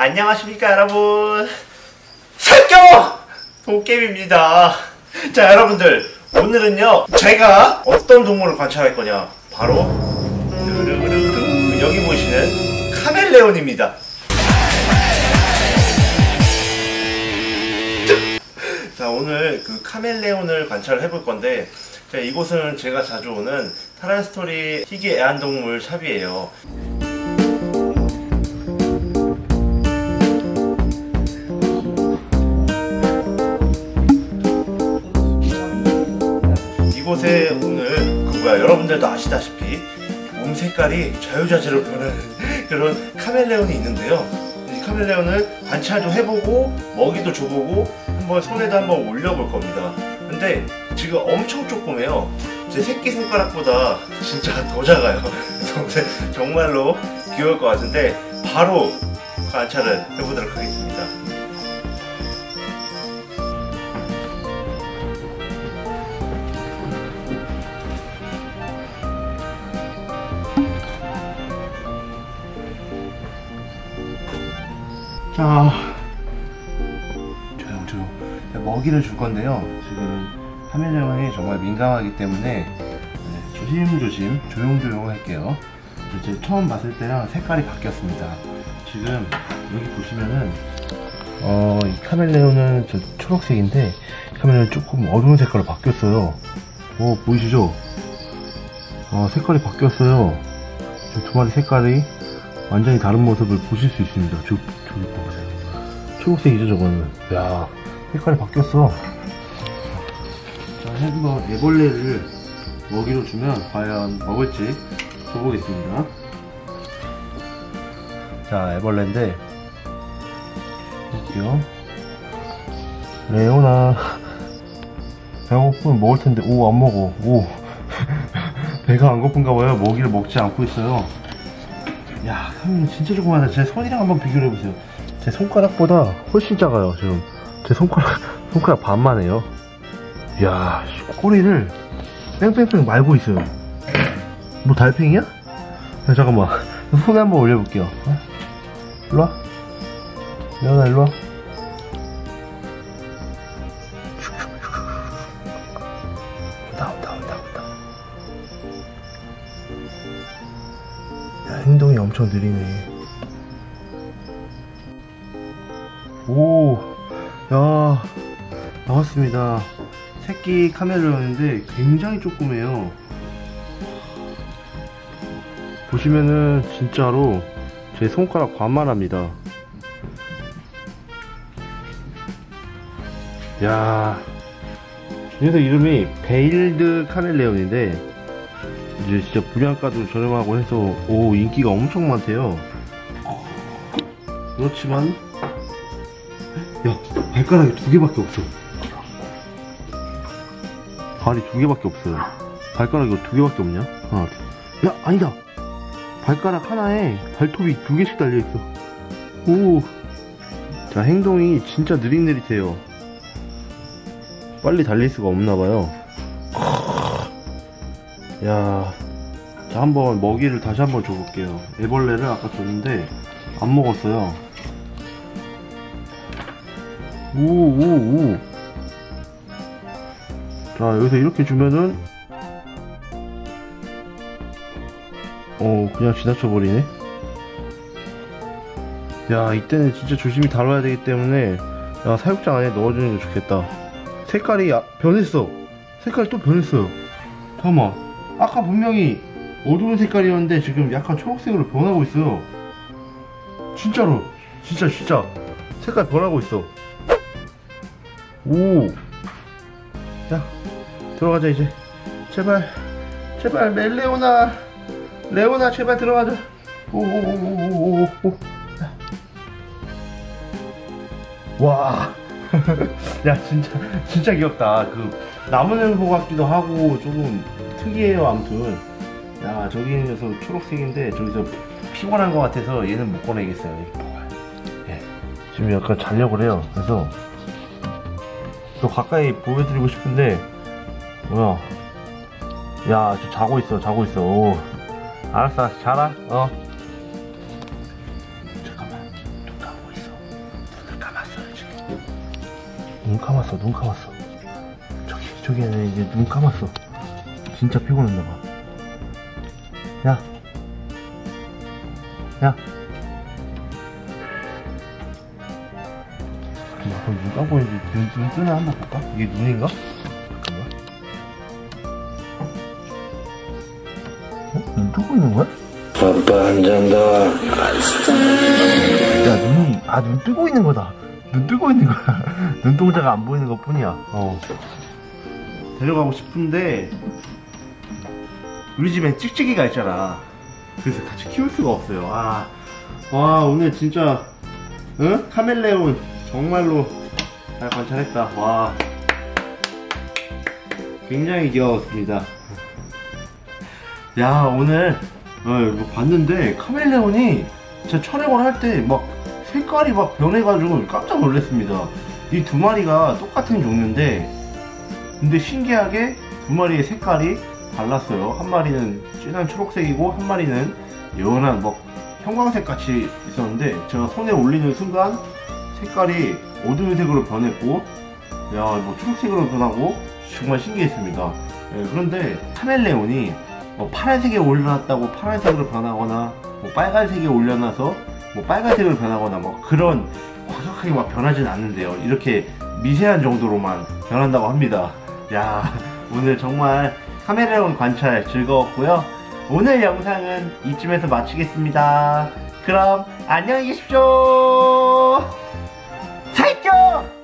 안녕하십니까 여러분. 살겨 도깨비입니다. 자 여러분들. 오늘은요 제가 어떤 동물을 관찰할 거냐? 바로 여기 보시는 카멜레온입니다. 자 오늘 그 카멜레온을 관찰을 해볼 건데 자, 이곳은 제가 자주 오는 타란스토리 희귀 애완동물 샵이에요 이곳에 오늘 그 뭐야 여러분들도 아시다시피 몸 색깔이 자유자재로 변하는 그런 카멜레온이 있는데요. 이 카멜레온을 관찰도 해보고 먹이도 줘보고 한번 손에도 한번 올려볼 겁니다. 근데 지금 엄청 조그매요. 제 새끼 손가락보다 진짜 더 작아요. 그래서 정말로 귀여울 것 같은데 바로 관찰을 해보도록 하겠습니다. 자, 조용 조용. 먹이를 줄 건데요. 지금 카멜레온이 정말 민감하기 때문에 네, 조심조심 조용조용 할게요. 이제 처음 봤을 때랑 색깔이 바뀌었습니다. 지금 여기 보시면은 어, 이 카멜레온은 저 초록색인데 카멜레온 조금 어두운 색깔로 바뀌었어요. 어, 보이시죠? 어, 색깔이 바뀌었어요. 저두 마리 색깔이 완전히 다른 모습을 보실 수 있습니다. 저. 초록색이죠, 저거는. 야 색깔이 바뀌었어. 자, 한번 애벌레를 먹이로 주면 과연 먹을지 줘보겠습니다. 자, 애벌레인데, 볼게요. 레오나. 배고프면 먹을 텐데, 오, 안 먹어. 오. 배가 안 고픈가 봐요. 먹이를 먹지 않고 있어요. 야, 형님 진짜 조그마하다. 제 손이랑 한번 비교를 해보세요. 제 손가락보다 훨씬 작아요, 지금. 제 손가락, 손가락 반만 해요. 씨, 꼬리를 뺑뺑뺑 말고 있어요. 뭐 달팽이야? 야, 잠깐만. 손에 한번 올려볼게요. 어? 일로와. 레오나, 일로와. 행동이 엄청 느리네. 오, 야, 나왔습니다. 새끼 카멜레온인데 굉장히 조그매요. 보시면은 진짜로 제 손가락 반만합니다. 야, 그래서 이름이 베일드 카멜레온인데 이제 진짜 분양가도 저렴하고 해서 오 인기가 엄청 많대요. 그렇지만 야 발가락이 두 개밖에 없어. 발이 두 개밖에 없어요. 발가락이 두 개밖에 없냐? 하나, 둘. 야 아니다. 발가락 하나에 발톱이 두 개씩 달려 있어. 오. 자 행동이 진짜 느릿느릿해요. 빨리 달릴 수가 없나 봐요. 야. 자 한번 먹이를 다시 한번 줘볼게요. 애벌레를 아까 줬는데 안 먹었어요. 오, 오, 오. 자, 여기서 이렇게 주면은, 어, 그냥 지나쳐 버리네? 야, 이때는 진짜 조심히 다뤄야 되기 때문에, 야, 사육장 안에 넣어주는 게 좋겠다. 색깔이 아, 변했어. 색깔이 또 변했어요. 잠깐만. 아까 분명히 어두운 색깔이었는데 지금 약간 초록색으로 변하고 있어요. 진짜로. 진짜, 진짜. 색깔 변하고 있어. 오. 야, 들어가자, 이제. 제발, 제발, 멜레오나. 레오나, 제발 들어가자. 오, 오, 오, 오, 오, 오, 오. 야. 와. 야, 진짜, 진짜 귀엽다. 그, 나무 냄새 같기도 하고, 조금 특이해요 아무튼. 야 저기 있는 녀석 초록색인데 저기서 피곤한 것 같아서 얘는 못 꺼내겠어요. 예. 지금 약간 자려고 그래요. 그래서 또 가까이 보여드리고 싶은데 뭐야. 야 자고 있어 자고 있어. 오. 알았어 알았어. 자라. 어. 잠깐만. 눈 감고 있어. 눈을 감았어요 지금. 눈 감았어 눈 감았어. 저기 저기 이제 눈 감았어. 진짜 피곤했나 봐. 야. 야. 그럼 눈 감고 있는지 눈, 눈 뜨나 한번 볼까? 이게 눈인가? 잠깐만. 어? 눈 뜨고 있는 거야? 아빠 안 잔다. 야 눈이 아 눈 뜨고 있는 거다 눈 뜨고 있는 거야 눈동자가 안 보이는 것 뿐이야 어 데려가고 싶은데 우리 집엔 찍찍이가 있잖아. 그래서 같이 키울 수가 없어요. 아, 와 오늘 진짜 응? 카멜레온 정말로 잘 관찰했다. 와. 굉장히 귀여웠습니다. 야 오늘 어, 봤는데 카멜레온이 제가 촬영을 할 때 막 색깔이 막 변해가지고 깜짝 놀랐습니다. 이 두 마리가 똑같은 종류인데 근데 신기하게 두 마리의 색깔이 달랐어요. 한 마리는 진한 초록색이고 한 마리는 연한 뭐 형광색 같이 있었는데 제가 손에 올리는 순간 색깔이 어두운 색으로 변했고 야뭐 초록색으로 변하고 정말 신기했습니다. 예, 그런데 카멜레온이 뭐 파란색에 올려놨다고 파란색으로 변하거나 뭐 빨간색에 올려놔서 뭐 빨간색으로 변하거나 뭐 그런 과격하게 막 변하진 않는데요. 이렇게 미세한 정도로만 변한다고 합니다. 야 오늘 정말 카메레온 관찰 즐거웠고요. 오늘 영상은 이쯤에서 마치겠습니다. 그럼 안녕히 계십시오. 살쪄!